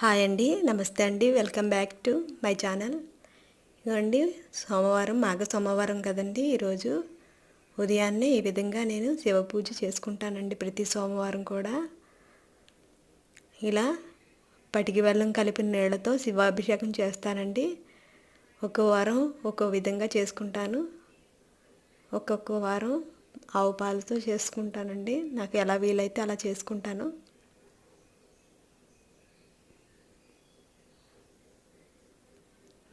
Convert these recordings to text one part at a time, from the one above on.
Hi అండి నమస్తే అండి. Welcome back to my channel. ఇదిగోండి సోమవారం మాఘ సోమవారం కదండి. ఈరోజు ఉదయాన్నే ఈ విధంగా నేను శివ పూజ చేసుకుంటానండి ప్రతి సోమవారం కూడా. ఇలా పటికి బెల్లం కలిపిన నీళ్ళతో శివాభిషేకం చేస్తానండి. ఒక వారం ఒక్కో విధంగా చేసుకుంటాను. ఒక్కొక్క వారం ఆవు పాలతో చేసుకుంటానండి. నాకు ఎలా వీలైతే అలా చేసుకుంటాను.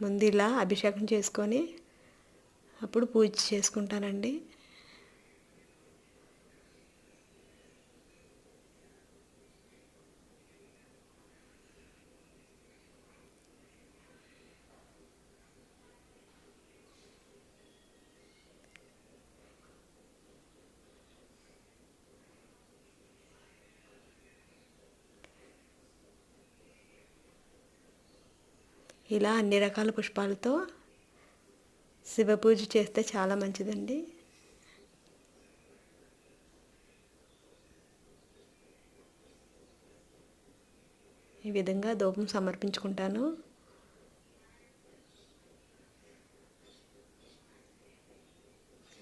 ముందు ఇలా అభిషేకం చేసుకొని అప్పుడు పూజ చేసుకుంటానండి. ఇలా అన్ని రకాల పుష్పాలతో శివ పూజ చేస్తే చాలా మంచిదండి. ఈ విధంగా ధూపం సమర్పించుకుంటాను.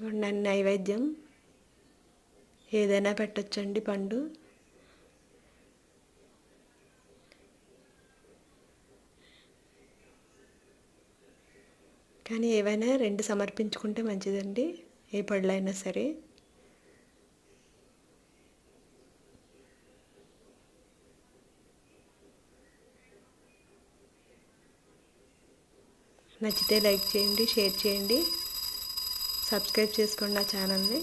నన్ను నైవేద్యం. ఏదైనా పెట్టచ్చండి పండు. కానీ ఏవైనా రెండు సమర్పించుకుంటే మంచిదండి. ఏ పళ్ళైనా సరే. నచ్చితే లైక్ చేయండి షేర్ చేయండి. సబ్స్క్రైబ్ చేసుకోండి నా ఛానల్ని.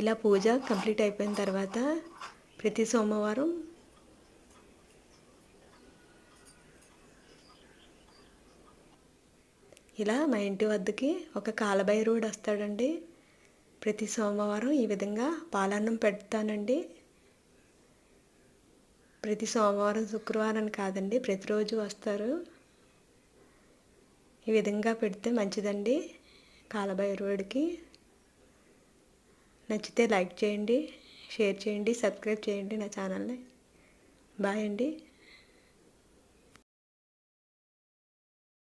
ఇలా పూజ కంప్లీట్ అయిపోయిన తర్వాత ప్రతి సోమవారం ఇలా మా ఇంటి వద్దకి ఒక కాలభైరవుడు వస్తాడండి. ప్రతి సోమవారం ఈ విధంగా పాలన్నం పెడతానండి. ప్రతి సోమవారం శుక్రవారం కాదండి ప్రతిరోజు వస్తారు. ఈ విధంగా పెడితే మంచిదండి కాలభైరవుడికి. నచ్చితే లైక్ చేయండి షేర్ చేయండి సబ్స్క్రైబ్ చేయండి నా ఛానల్ని. బాయ్ అండి.